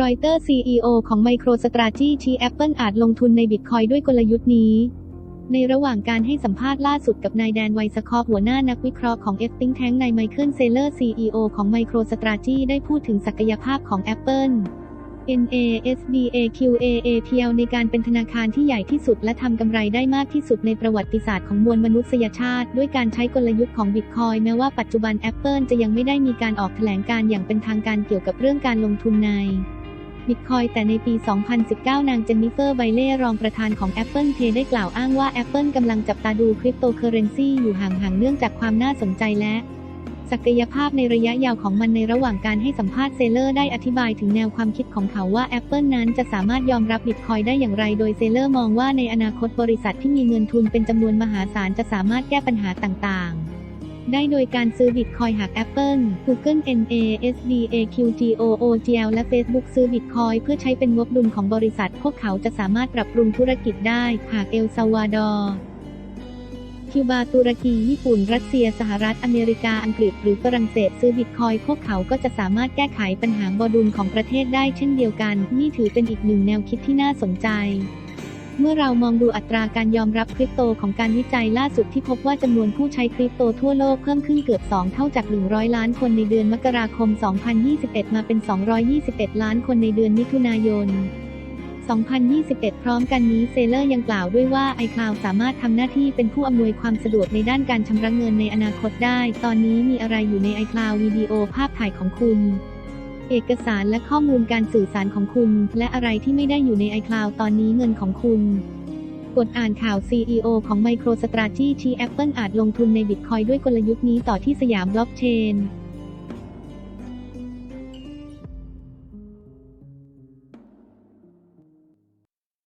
รอยเตอร์ซีอของ MicroStrategy ชี้ Apple อาจลงทุนในบิตคอยด้วยกลยุทธ์นี้ ในระหว่างการให้สัมภาษณ์ล่าสุดกับนายแดนไวสคอปหัวหน้านักวิเคราะห์ของ F Think Tank นายไมเคิลเซเลอร์ CEO ของ MicroStrategy ได้พูดถึงศักยภาพของ Apple NASDAQAAPL ในการเป็นธนาคารที่ใหญ่ที่สุดและทำกำไรได้มากที่สุดในประวัติศาสตร์ของมวลมนุษยชาติ ด้วยการใช้กลยุทธ์ของ Bitcoin แม้ว่าปัจจุบัน Apple จะยังไม่ได้มีการออกแถลงการอย่างเป็นทางการเกี่ยวกับเรื่องการลงทุนใน Bitcoin แต่ในปี 2019 นางเจนนิเฟอร์ไบเล่รองประธานของ Apple Pay ได้กล่าวอ้างว่า Apple กำลังจับตาดูคริปโตเคอเรนซีอยู่ห่างๆเนื่องจากความน่าสนใจและ ศักยภาพในระยะยาวของมันในระหว่างการให้สัมภาษณ์เซเลอร์ได้อธิบายถึงแนวความคิดของเขาว่า Apple นั้นจะสามารถยอมรับบิตคอยได้อย่างไร โดยเซเลอร์มองว่าในอนาคตบริษัทที่มีเงินทุนเป็นจำนวนมหาศาลจะสามารถแก้ปัญหาต่างๆได้โดยการซื้อบิตคอยหาก Apple Google NASDAQGOOGL และ Facebook ซื้อบิตคอยเพื่อใช้เป็นงบดุลของบริษัท พวกเขาจะสามารถปรับปรุงธุรกิจได้ หากเอลซาวาดอร์ คิวบาตุรกี ญี่ปุ่น รัสเซีย สหรัฐอเมริกา อังกฤษ หรือฝรั่งเศสซื้อบิตคอยพวกเขาก็จะสามารถแก้ไขปัญหาบอดุลของประเทศได้เช่นเดียวกัน นี่ถือเป็นอีกหนึ่งแนวคิดที่น่าสนใจเมื่อเรามองดูอัตราการยอมรับคริปโตของการวิจัยล่าสุดที่พบว่าจำนวนผู้ใช้คริปโตทั่วโลกเพิ่มขึ้นเกือบ 2 เท่าจาก 100 ล้านคนในเดือนมกราคม 2021 มาเป็น 221 ล้านคนในเดือนมิถุนายน 2021 พร้อมกันนี้เซเลอร์ยังกล่าวด้วยว่า iCloud สามารถทำหน้าที่เป็นผู้อำนวยความสะดวกในด้านการชำระเงินในอนาคตได้ ตอนนี้มีอะไรอยู่ใน iCloud วิดีโอภาพถ่ายของคุณ เอกสารและข้อมูลการสื่อสารของคุณ และอะไรที่ไม่ได้อยู่ใน iCloud ตอนนี้เงินของคุณกดอ่านข่าว CEO ของ MicroStrategy ชี้ Apple อาจลงทุนใน Bitcoin ด้วยกลยุทธ์นี้ต่อที่สยามบล็อกเชน